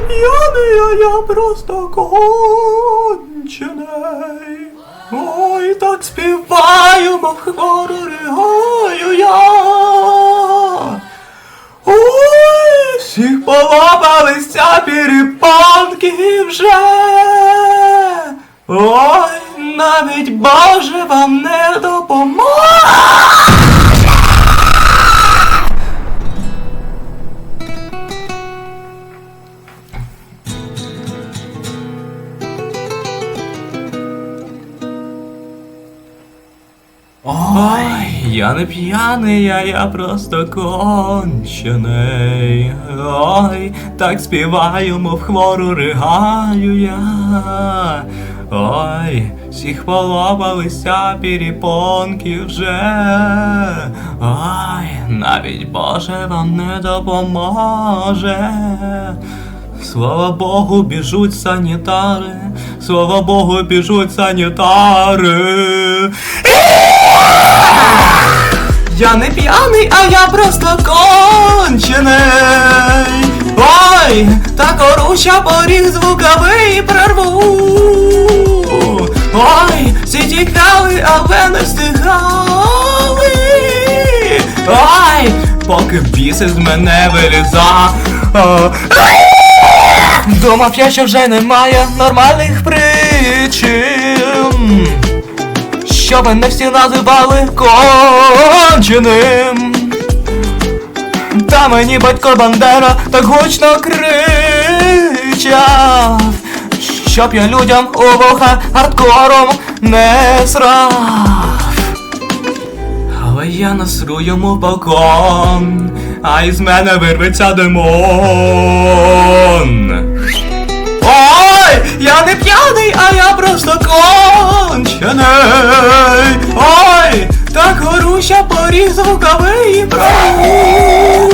п'яний, а я просто кончений. Ой, так співаю, мов хвору ригаю я. Ой, всіх полопалися перепонки вже. Ой, навіть Боже вам не допоможе. Ой, я не п'яний, а я просто кончений. Ой, так співаю, мов хвору ригаю я. Ой, всіх полопалися перепонки вже. Ой, навіть Боже вам не допоможе. Слава Богу, біжуть санітари, слава Богу, біжуть санітари. Я не п'яний, а я просто кончений. Ой, так оруща поріг звуковий прорву. Ой, всі тікали, але не встигали. Ой, поки біси з мене виліза. Думав я, що вже немає нормальних причин. Що мене всі називали конченим. Та мені батько Бандера так гучно кричав, щоб я людям у вуха хардкором не срав. Але я насру йому в балкон, а із мене вирветься демон. Ой, я не звуковий прорву.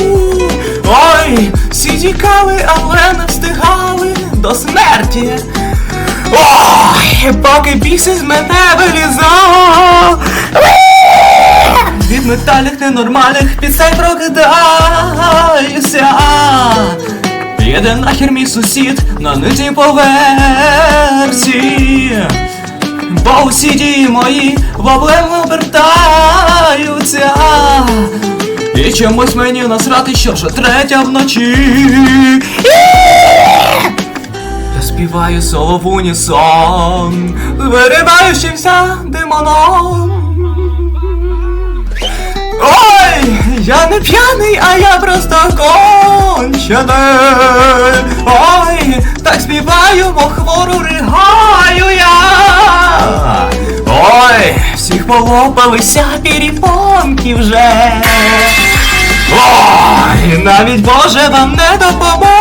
Ой, всі тікали, але не встигали до смерті. Ой, поки біси з мене вилізав. Від метальних ненормальних пісень прокидаюся. Їде нахер мій сусід на нижній поверсі. Бо усі дії мої воблем обертаються. І чомусь мені насрати, що вже третя вночі. Я співаю соло в унісон, вириваючимся демоном. Ой, я не п'яний, а я просто кончений. Ой, так співаю, мов хвору ригаю я. Ой, всіх полопалися перепонки вже. Oj, Nawet Boże wam nie dopomoże!